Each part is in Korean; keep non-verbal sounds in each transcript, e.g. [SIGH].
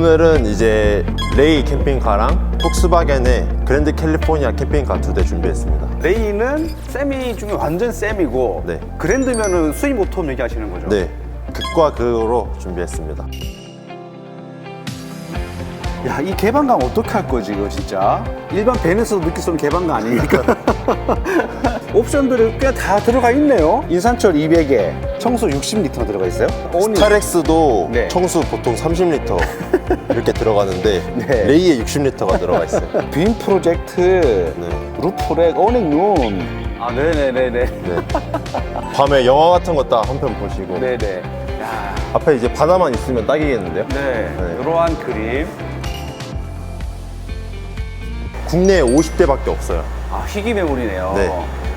오늘은 이제 레이 캠핑카랑 폭스바겐의 그랜드 캘리포니아 캠핑카 두 대 준비했습니다. 레이는 세미 중에 완전 세미고 네. 그랜드면은 수입 모터 얘기하시는 거죠? 네, 극과 극으로 준비했습니다. 야, 이 개방감 어떻게 할 거지, 이거 진짜? 일반 벤에서도 느낄 수 없는 개방감 아니니까. [LAUGHS] 옵션들이 꽤 다 들어가 있네요. 인산철 200에 청소 60리터가 들어가 있어요. 스타렉스도 네. 청수 보통 30리터 [LAUGHS] 이렇게 들어가는데 네. 레이에 60리터가 들어가 있어요. [LAUGHS] 빔 프로젝트, 네. 루프렉, 어넥룸. 아, 네네네네. 네. 밤에 영화 같은 거 딱 한 편 보시고 네네. 야, 앞에 이제 바다만 있으면 딱이겠는데요? 네. 네. 이러한 그림. 국내에 50대밖에 없어요. 아, 희귀 매물이네요. 네.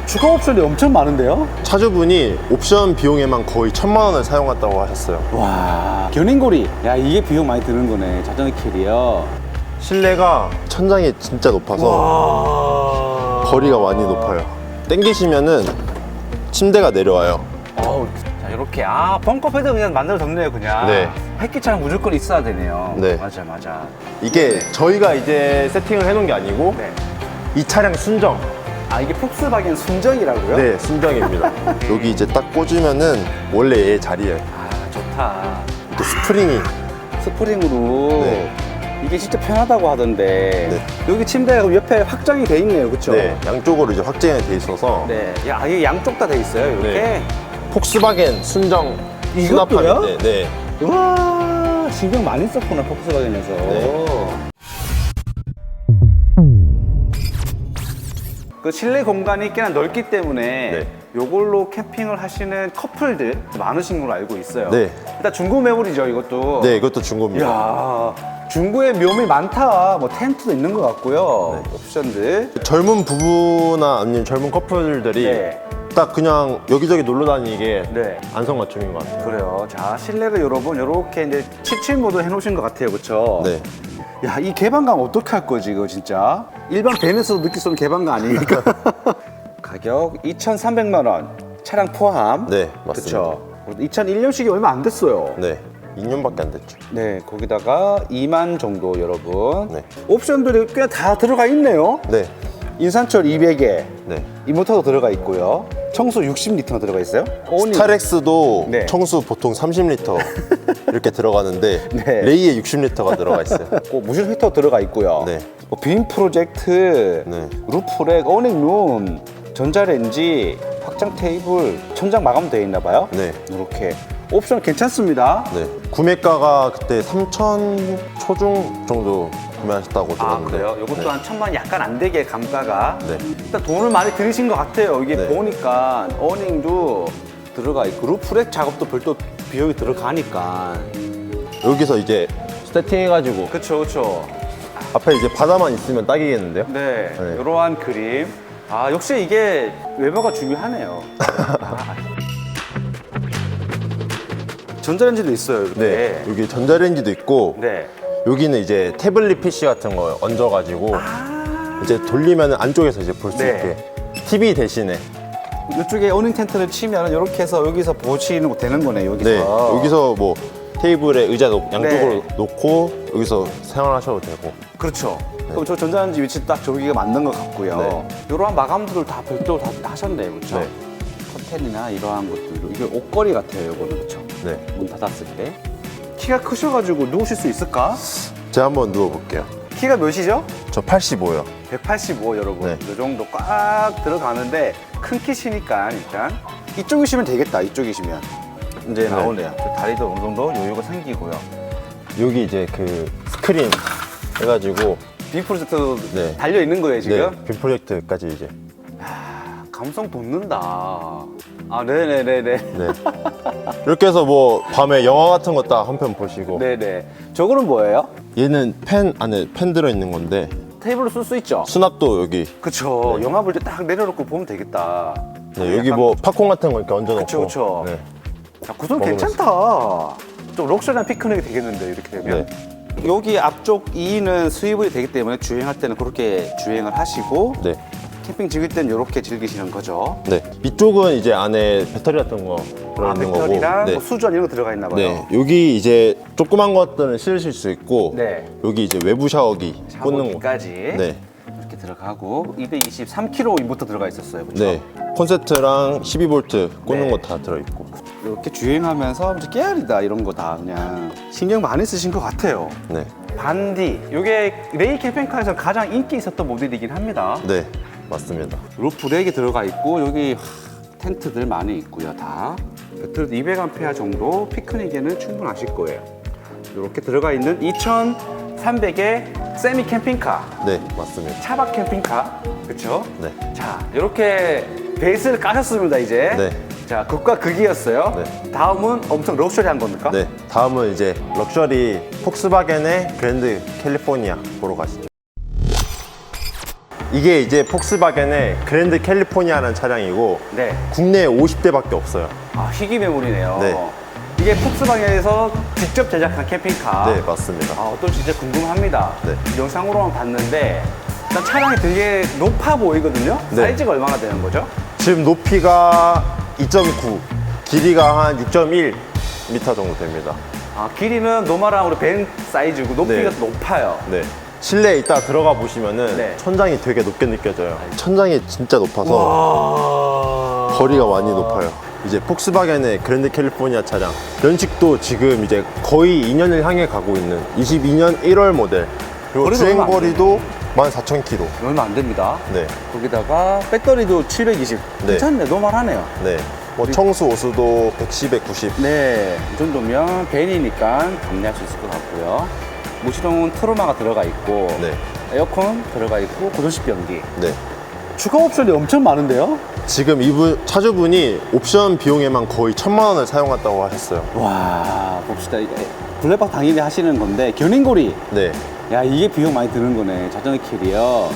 추가 옵션이 엄청 많은데요? 차주분이 옵션 비용에만 거의 천만 원을 사용했다고 하셨어요. 와, 견인고리. 야, 이게 비용 많이 드는 거네. 자전거 캐리어. 실내가 천장이 진짜 높아서 거리가 많이 높아요. 땡기시면은 침대가 내려와요. 자, 이렇게. 아, 벙커 패드 그냥 만들어졌네요, 그냥. 네. 햇빛차는 무조건 있어야 되네요. 네. 맞아, 맞아. 이게 저희가 이제 세팅을 해놓은 게 아니고 네. 이 차량 순정. 아, 이게 폭스바겐 순정이라고요? 네, 순정입니다. [LAUGHS] 여기 이제 딱 꽂으면은 원래 얘 자리에 아, 좋다. 이렇게 스프링이 스프링으로. 네. 이게 진짜 편하다고 하던데. 네. 여기 침대가 옆에 확장이 돼 있네요, 그쵸? 네, 양쪽으로 이제 확장이 돼 있어서 네. 야, 이게 양쪽 다 돼 있어요, 이렇게. 네. 폭스바겐 순정 이것도요? 수납함인데 네. 우와, 신경 많이 썼구나, 폭스바겐에서. 네. 그 실내 공간이 꽤나 넓기 때문에 네. 요걸로 캠핑을 하시는 커플들 많으신 걸로 알고 있어요. 네. 일단 중고 매물이죠, 이것도. 네, 이것도 중고입니다. 이야, 중고에 묘미 많다. 뭐 텐트도 있는 것 같고요. 네. 옵션들. 젊은 부부나 아니면 젊은 커플들이 네. 딱 그냥 여기저기 놀러 다니기에 네. 안성맞춤인 것 같아요. 그래요. 자, 실내를 여러분 이렇게 이제 77 모드 해놓으신 것 같아요, 그렇죠? 네. 야, 이 개방감 어떻게 할 거지, 이거 진짜? 일반 벤에서도 느낄 수 없는 개방감 아니니까. [LAUGHS] 가격 2,300만 원. 차량 포함. 네, 맞습니다. 그렇죠. 2001년식이 얼마 안 됐어요. 네. 2년밖에 안 됐죠. 네, 거기다가 2만 정도 여러분. 네. 옵션들이 꽤 다 들어가 있네요. 네. 인산철 200에 네. 이모터도 들어가 있고요. 청소 60리터가 들어가 있어요. 스타렉스도 네. 청수 보통 30리터 [LAUGHS] 이렇게 들어가는데 네. 레이에 60리터가 들어가 있어요. [LAUGHS] 고 무실 히터 들어가 있고요. 네. 뭐 빔 프로젝트, 네. 루프렉, 어넥룸, 전자레인지, 확장 테이블, 천장 마감되어 있나 봐요. 네. 이렇게 옵션 괜찮습니다. 네. 구매가가 그때 3천 초중 정도 구매하셨다고 아 들었는데. 그래요? 이것도 네. 한 천만 약간 안 되게 감가가. 네. 일단 돈을 많이 들이신 것 같아요. 이게 네. 보니까 어닝도 들어가 있고 루프렉 작업도 별도 비용이 들어가니까. 여기서 이제 세팅해가지고 그렇죠, 그렇죠. 앞에 이제 바다만 있으면 딱이겠는데요? 네, 네. 이러한 그림. 아 역시 이게 외부가 중요하네요. 아. [LAUGHS] 전자레인지도 있어요. 이렇게. 네. 여기 전자레인지도 있고 네. 여기는 이제 태블릿 PC 같은 거 얹어가지고 이제 돌리면 안쪽에서 이제 볼수 아. 네. 있게 TV 대신에 이쪽에 어닝 텐트를 치면 이렇게 해서 여기서 보시는 거 되는 거네 여기서. 네 여기서 뭐 테이블에 의자 놓- 양쪽으로 네. 놓고 여기서 생활하셔도 되고 그렇죠. 그럼 저 전자레인지 위치 딱 저기가 맞는 것 같고요. 네. 이러한 마감들을 다 별도로 다 하셨네요, 그렇죠? 네. 커튼이나 이러한 것들도 이게 옷걸이 같아요, 이거는 그렇죠? 네 문 닫았을 때. 키가 크셔가지고 누우실 수 있을까? 제가 한번 누워볼게요 키가 몇이죠? 저 85요 185 여러분. 네. 이 정도 꽉 들어가는데 큰 키시니까 일단 이쪽이시면 되겠다. 이쪽이시면 이제 네. 나오네요. 저 다리도 어느 정도 여유가 생기고요. 여기 이제 그 스크린 해가지고 비 프로젝트 네. 달려 있는 거예요 지금. 네, 빔 프로젝트까지 이제 감성 돋는다. 아 네네네네. 네 이렇게 해서 뭐 밤에 영화 같은 거 딱 한 편 보시고 네네. 저거는 뭐예요? 얘는 펜 안에 펜 들어 있는 건데 테이블로 쓸 수 있죠. 수납도 여기 그쵸. 영화 볼 때 딱 내려놓고 보면 되겠다. 네, 여기 약간- 뭐 팝콘 같은 거 이렇게 얹어놓고 그쵸 그쵸. 네. 자, 구성 먹으면서. 괜찮다. 좀 럭셔리한 피크닉이 되겠는데 이렇게 되면. 네. 여기 앞쪽 2는 수입이 되기 때문에 주행할 때는 그렇게 주행을 하시고 네. 캠핑 즐길 때는 이렇게 즐기시는 거죠. 네. 이쪽은 이제 안에 배터리 같은 거 아, 들어있는 배터리랑 거고. 네. 뭐 수전 이런 거 들어가 있나 봐요. 네. 여기 이제 조그만 것들은 실으실 수 있고. 네. 여기 이제 외부 샤워기 꽂는 거. 샤워기까지 네. 이렇게 들어가고 223kg 인버터 들어가 있었어요. 그렇죠? 네. 콘센트랑 12V 꽂는 네. 거 다 들어 있고. 이렇게 주행하면서 이제 깨알이다 이런 거 다 그냥 신경 많이 쓰신 것 같아요. 네. 반디 이게 레이 캠핑카에서 가장 인기 있었던 모델이긴 합니다. 네. 맞습니다. 루프 렉이 들어가 있고 여기 하, 텐트들 많이 있고요 다 배터리도 200A 정도 피크닉에는 충분하실 거예요 이렇게 들어가 있는 2300의 세미 캠핑카 네. 맞습니다. 차박 캠핑카 그렇죠? 네. 자 이렇게 베이스를 까셨습니다 이제 네. 자 극과 극이었어요 네. 다음은 엄청 럭셔리한 겁니까? 네. 다음은 이제 럭셔리 폭스바겐의 그랜드 캘리포니아 보러 가시죠. 이게 이제 폭스바겐의 그랜드 캘리포니아라는 차량이고 네. 국내에 50대밖에 없어요. 아 희귀 매물이네요 네. 이게 폭스바겐에서 직접 제작한 캠핑카 네, 맞습니다. 아, 또 진짜 궁금합니다. 네. 영상으로만 봤는데 일단 차량이 되게 높아 보이거든요. 네. 사이즈가 얼마나 되는 거죠? 지금 높이가 2.9, 길이가 한 6.1m 정도 됩니다. 아, 길이는 노멀한 우리 벤 사이즈고 높이가 네. 높아요. 네. 실내에 이따 들어가 보시면은 네. 천장이 되게 높게 느껴져요. 천장이 진짜 높아서 거리가 많이 높아요. 이제 폭스바겐의 그랜드 캘리포니아 차량 연식도 지금 이제 거의 2년을 향해 가고 있는 22년 1월 모델 그리고 거리도 주행 얼마 안 거리도 14,000km. 얼마 안 됩니다. 네, 거기다가 배터리도 720. 네. 괜찮네. 노멀하네요. 네. 뭐 청수 오수도 110에 90. 네. 이 정도면 벤이니까 감내할 수 있을 것 같고요. 무시동은 트로마가 들어가 있고 네, 에어컨 들어가 있고 고도식 변기. 네. 추가 옵션이 엄청 많은데요? 지금 이분 차주분이 옵션 비용에만 거의 천만 원을 사용했다고 하셨어요. 와 봅시다 이게 블랙박 당연히 하시는 건데 견인고리 네, 야 이게 비용 많이 드는 거네 자전거 캐리어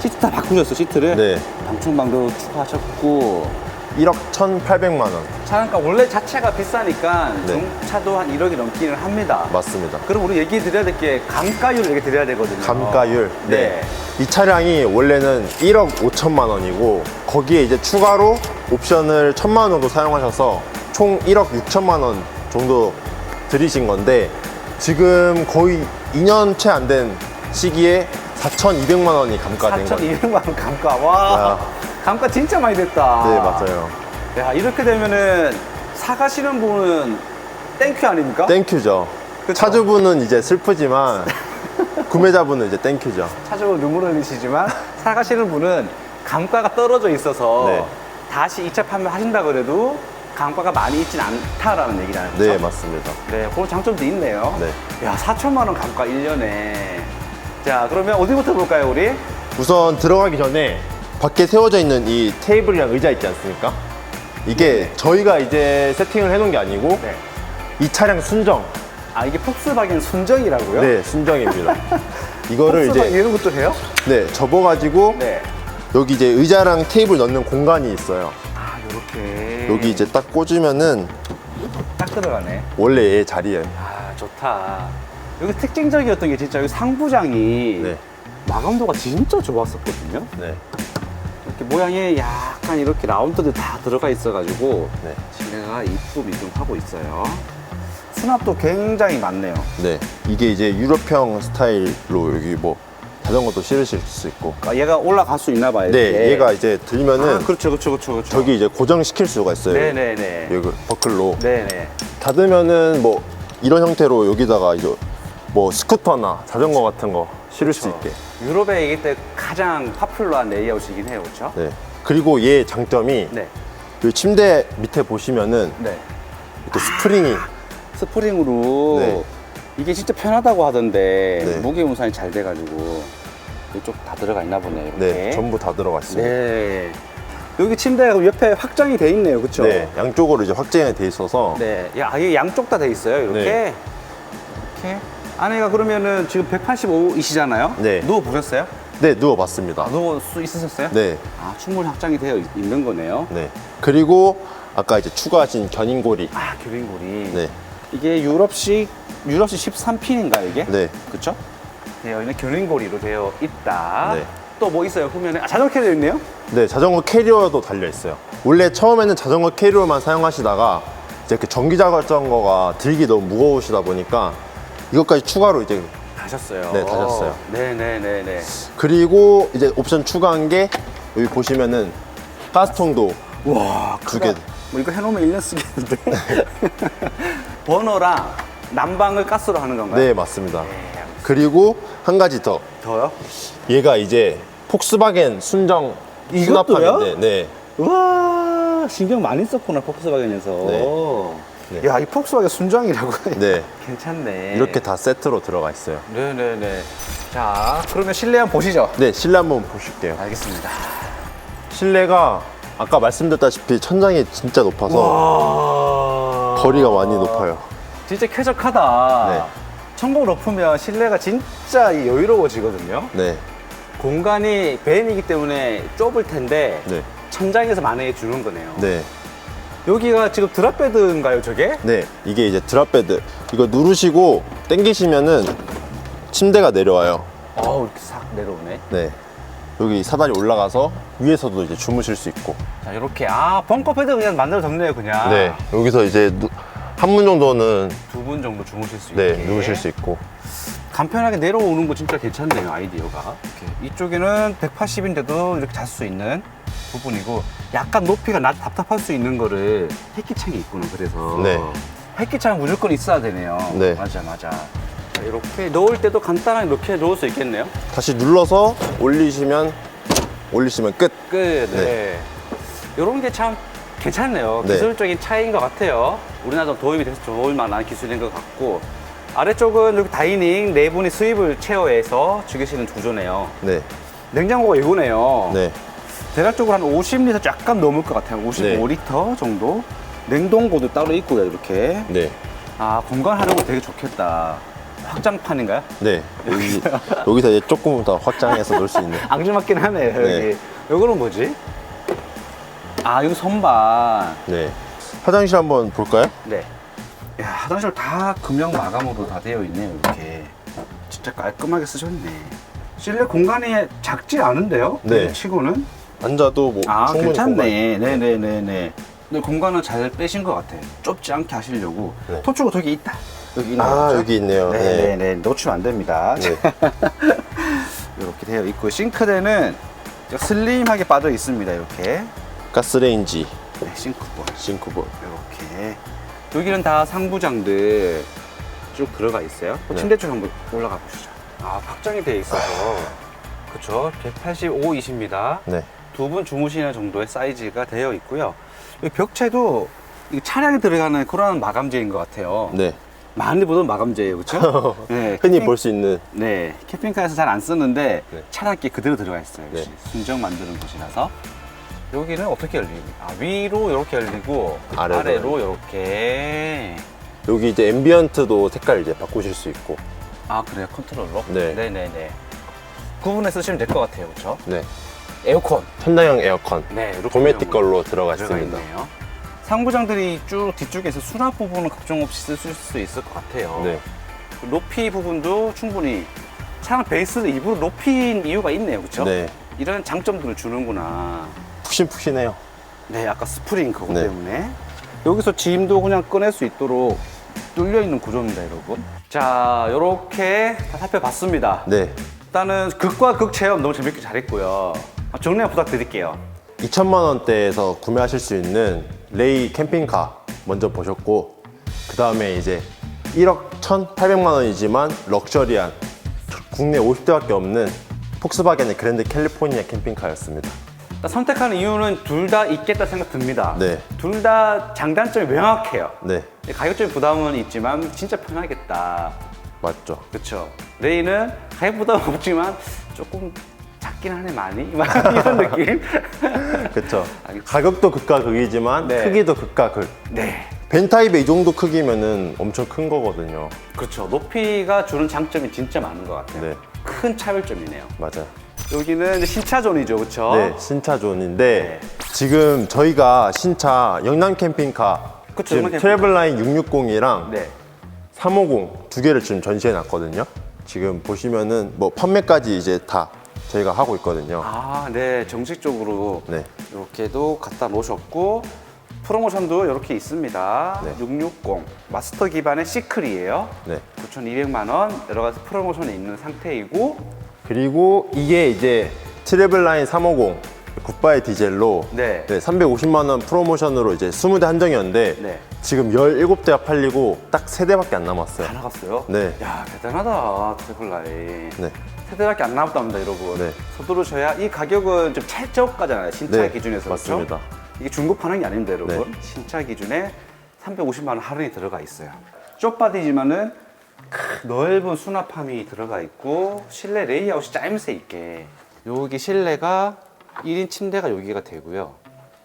시트 다 바꾸셨어 시트를 네. 방충망도 추가하셨고 1억 1,800만 원 차량가 원래 자체가 비싸니까 네. 중차도 한 1억이 넘기는 합니다 맞습니다. 그럼 우리 얘기 드려야 될 게 감가율 얘기 드려야 되거든요 감가율. 네. 네. 이 차량이 원래는 1억 5천만 원이고 거기에 이제 추가로 옵션을 1천만 원 정도 사용하셔서 총 1억 6천만 원 정도 들이신 건데 지금 거의 2년 채 안 된 시기에 4,200만 원이 감가된 거예요. 4,200만 원 감가 와 야. 감가 진짜 많이 됐다 네, 맞아요. 야 이렇게 되면은 사가시는 분은 땡큐 아닙니까? 땡큐죠. 그쵸? 차주분은 이제 슬프지만 [LAUGHS] 구매자분은 이제 땡큐죠. 차주로 눈물 흘리시지만 [LAUGHS] 사가시는 분은 감가가 떨어져 있어서 네. 다시 2차 판매 하신다 그래도 감가가 많이 있진 않다라는 얘기라는 거죠. 네, 맞습니다. 네, 그런 장점도 있네요. 네. 야, 4천만 원 감가 1년에. 자, 그러면 어디부터 볼까요, 우리? 우선 들어가기 전에 밖에 세워져 있는 이 테이블이랑 의자 있지 않습니까? 이게 저희가 이제 세팅을 해놓은 게 아니고 네. 이 차량 순정. 아, 이게 폭스바겐 순정이라고요? 네, 순정입니다. [LAUGHS] 이거를 폭스바겐 이제 이런 것도 해요? 네 접어가지고 네. 여기 이제 의자랑 테이블 넣는 공간이 있어요. 아, 요렇게. 여기 이제 딱 꽂으면은 딱 들어가네. 원래 얘 자리예요. 아, 좋다. 여기 특징적이었던 게 진짜 여기 상부장이 네, 마감도가 진짜 좋았었거든요. 네, 모양이 약간 이렇게 라운드도 다 들어가 있어가지고 네, 지네가 이쁨 이쁨 하고 있어요. 수납도 굉장히 많네요. 네. 이게 이제 유럽형 스타일로 여기 뭐 자전거도 실으실 수 있고. 아, 얘가 올라갈 수 있나 봐요. 네, 이렇게. 얘가 이제 들면은 아, 그렇죠, 그렇죠, 그렇죠, 그렇죠. 저기 이제 고정시킬 수가 있어요. 네네네. 여기 버클로. 네네. 닫으면은 뭐 이런 형태로 여기다가 이제 뭐 스쿠터나 자전거 같은 거 실을 수 있게. 유럽에 이기 때 가장 파퓰러한 레이아웃이긴 해요, 그렇죠? 네. 그리고 얘 장점이 네. 이 침대 밑에 보시면은 네. 이렇게 스프링이 스프링으로 네. 이게 진짜 편하다고 하던데 네. 무게 운산이 잘 돼가지고 이쪽 다 들어가 있나 보네요. 이렇게. 네, 전부 다 들어가 있습니다. 네. 여기 침대가 옆에 확장이 돼 있네요, 그렇죠? 네, 양쪽으로 이제 확장이 돼 있어서 네, 야, 아예 양쪽 다 돼 있어요. 이렇게. 네. 이렇게. 아내가 그러면은 지금 185이시잖아요. 네. 누워 보셨어요? 네, 누워 봤습니다. 아, 누울 수 있으셨어요? 네. 아, 충분히 확장이 되어 있- 있는 거네요. 네. 그리고 아까 이제 추가하신 견인고리. 아, 교린골이. 네. 이게 유럽식 유럽식 13핀인가 이게? 네. 그렇죠? 되어 있는 교린고리로 되어 있다. 네. 또 뭐 있어요? 후면에 아, 자전거 캐리어 있네요? 네, 자전거 캐리어도 달려 있어요. 원래 처음에는 자전거 캐리어만 사용하시다가 이제 그 전기 자전거가 들기 너무 무거우시다 보니까 이것까지 추가로 이제 다셨어요. 네, 다셨어요. 네네네네. 그리고 이제 옵션 추가한 게 여기 보시면은 가스통도 와, 두. 개. 뭐 이거 해놓으면 1년 쓰겠는데? [LAUGHS] 버너랑 난방을 가스로 하는 건가요? 네 맞습니다. 그리고 한 가지 더 더요? 얘가 이제 폭스바겐 순정 이것도요? 수납함인데 네. 우와, 신경 많이 썼구나, 폭스바겐에서. 네. 야, 이 폭스바겐 순정이라고. 네 괜찮네. 이렇게 다 세트로 들어가 있어요. 네네네. 자, 그러면 실내 한번 보시죠. 네 실내 한번 보실게요. 알겠습니다. 실내가 아까 말씀드렸다시피 천장이 진짜 높아서 와. 거리가 많이 높아요. 진짜 쾌적하다. 네. 천공 높으면 실내가 진짜 여유로워지거든요. 네, 공간이 밴이기 때문에 좁을 텐데 네, 천장에서 만회해 주는 거네요. 네, 여기가 지금 드랍베드인가요, 저게? 네. 이게 이제 드랍베드. 이거 누르시고 당기시면은 침대가 내려와요. 어우, 이렇게 싹 내려오네. 네. 여기 사다리 올라가서 위에서도 이제 주무실 수 있고. 자, 이렇게. 아, 벙커 패드 그냥 만들어 뒀네요, 그냥. 네. 여기서 이제 한 분 정도는 두 분 정도 주무실 수 있게. 네 누우실 수 있고. 간편하게 내려오는 거 진짜 괜찮네요, 아이디어가. 이렇게. 이쪽에는 180인데도 이렇게 잘 수 있는 부분이고, 약간 높이가 낮, 답답할 수 있는 거를 햇기창이 있구나, 그래서. 네. 햇기창 무조건 있어야 되네요. 네. 맞아, 맞아. 자, 이렇게 넣을 때도 간단하게 이렇게 넣을 수 있겠네요. 다시 눌러서 올리시면 올리시면 끝. 끝. 네. 네. 이런 게 참 괜찮네요. 네. 기술적인 차이인 것 같아요. 우리나라 좀 도움이 돼서 좋을 만한 기술인 것 같고. 아래쪽은 이렇게 다이닝 네 분이 수입을 체어해서 즐기시는 구조네요. 네. 냉장고가 이거네요. 네. 대략적으로 한 50리터 약간 넘을 것 같아요. 55리터 정도. 냉동고도 따로 있고요, 이렇게. 네. 아, 공간 활용은 되게 좋겠다. 확장판인가요? 네. 여기 여기서 이제 조금 더 확장해서 놀 수 있는. [LAUGHS] 앙증맞긴 하네요, 여기. 네. 이거는 뭐지? 아, 여기 선반. 네. 화장실 한번 볼까요? 네. 야, 화장실 다 금형 마감으로 다 되어 있네요, 이렇게. 진짜 깔끔하게 쓰셨네. 실내 공간이 작지 않은데요? 네. 치고는? 앉아도 뭐 아, 충분히 괜찮네. 네네네네. 근데 공간은 잘 빼신 것 같아요. 좁지 않게 하시려고. 네. 토치가 저기 있다. 여기 있네요. 아, 그죠? 여기 있네요. 네네네. 네. 놓치면 안 됩니다. 네. 이렇게 [LAUGHS] 되어 있고, 싱크대는 슬림하게 빠져 있습니다, 이렇게. 가스레인지, 네, 싱크볼. 싱크볼. 이렇게 여기는 다 상부장들 쭉 들어가 있어요. 그 네. 침대 쪽 한번 올라가 보시죠. 아 확장이 되어 있어서 그렇죠. 185이십니다. 네. 두 분 주무시는 정도의 사이즈가 되어 있고요. 벽체도 이 차량에 들어가는 그런 마감재인 것 같아요. 네. 많이 보던 마감재예요, 그렇죠? [LAUGHS] 네, 흔히 볼 수 있는 네, 캠핑카에서 잘 안 쓰는데 네. 차량께 그대로 들어가 있어요. 역시 네. 순정 만드는 곳이라서. 여기는 어떻게 열립니까? 아, 위로 이렇게 열리고 아래로. 아래로, 이렇게. 여기 이제 앰비언트도 색깔 이제 바꾸실 수 있고. 아 그래요 컨트롤러? 네. 네네네. 구분해 쓰시면 될 것 같아요, 그렇죠? 네. 에어컨. 천장형 에어컨. 네, 이렇게 도메틱 걸로 들어가 들어가 있습니다. 있네요. 상부장들이 쭉 뒤쪽에서 수납 부분은 걱정 없이 쓰실 수 있을 것 같아요. 네. 그 높이 부분도 충분히 차량 베이스를 일부러 높인 이유가 있네요, 그렇죠? 네. 이런 장점들을 주는구나. 푹신푹신해요. 네, 아까 스프링 그거 네. 때문에 여기서 짐도 그냥 꺼낼 수 있도록 뚫려 있는 구조입니다, 여러분. 자, 이렇게 다 살펴봤습니다. 네. 일단은 극과 극 체험 너무 재밌게 잘했고요. 아, 정리 한번 부탁드릴게요. 2천만 원대에서 구매하실 수 있는 레이 캠핑카 먼저 보셨고 그 다음에 이제 1억 1,800만 원이지만 럭셔리한 국내 50대밖에 없는 폭스바겐의 그랜드 캘리포니아 캠핑카였습니다. 선택하는 이유는 둘 다 있겠다 생각 듭니다. 네. 둘 다 장단점이 명확해요. 네, 가격적인 부담은 있지만 진짜 편하겠다. 맞죠. 그렇죠. 레이는 가격 부담 없지만 조금 작긴 하네 많이 [LAUGHS] 막 이런 느낌. [LAUGHS] 그렇죠. 가격도 극과 극이지만 네. 크기도 극과 극. 네. 벤 타입의 이 정도 크기면은 엄청 큰 거거든요. 그렇죠. 높이가 주는 장점이 진짜 많은 것 같아요. 네. 큰 차별점이네요. 맞아요. 여기는 신차존이죠, 그렇죠? 네, 신차존인데 네. 지금 저희가 신차 영남 캠핑카 그쵸, 지금 영남 캠핑카. 트래블라인 660이랑 네. 350 두 개를 지금 전시해 놨거든요. 지금 보시면은 뭐 판매까지 이제 다 저희가 하고 있거든요. 아, 네. 정식적으로 네. 이렇게도 갖다 놓으셨고 프로모션도 이렇게 있습니다. 네. 660 마스터 기반의 시클이에요. 네. 9,200만 원 여러 가지 프로모션이 있는 상태이고 그리고 이게 이제 트래블 라인 350 굿바이 디젤로 네. 350만 원 프로모션으로 이제 20대 한정이었는데 네. 지금 17대가 팔리고 딱 3대밖에 안 남았어요. 다 나갔어요. 네. 야 대단하다 트래블라인. 네. 세대밖에 안 남았답니다, 여러분. 네. 서두르셔야 이 가격은 좀 최저가잖아요. 신차 네, 기준에서 그렇죠? 맞습니다. 이게 중고 파는 게 아닙니다, 여러분. 네. 신차 기준에 350만 원 할인이 들어가 있어요. 쪽바디지만은 크, 넓은 수납함이 들어가 있고 실내 레이아웃이 짜임새 있게 여기 실내가 1인 침대가 여기가 되고요.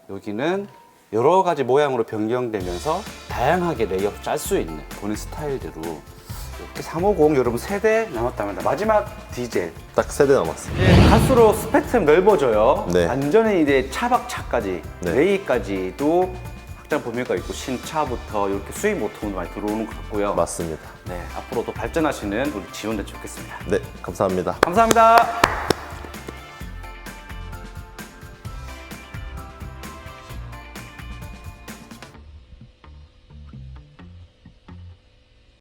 여기는 여러 가지 모양으로 변경되면서 다양하게 레이아웃 짤수 있는 본인 스타일대로 이렇게 350 여러분 세대 남았답니다. 마지막 디젤 딱 3대 남았어요. 예, 갈수록 스펙트럼 넓어져요. 네. 완전히 이제 차박차까지, 네. 레이까지도 확장 범위가 있고 신차부터 이렇게 수입 모터도 많이 들어오는 것 같고요. 맞습니다. 네, 앞으로도 발전하시는 우리 지원자 좋겠습니다. 네, 감사합니다. 감사합니다.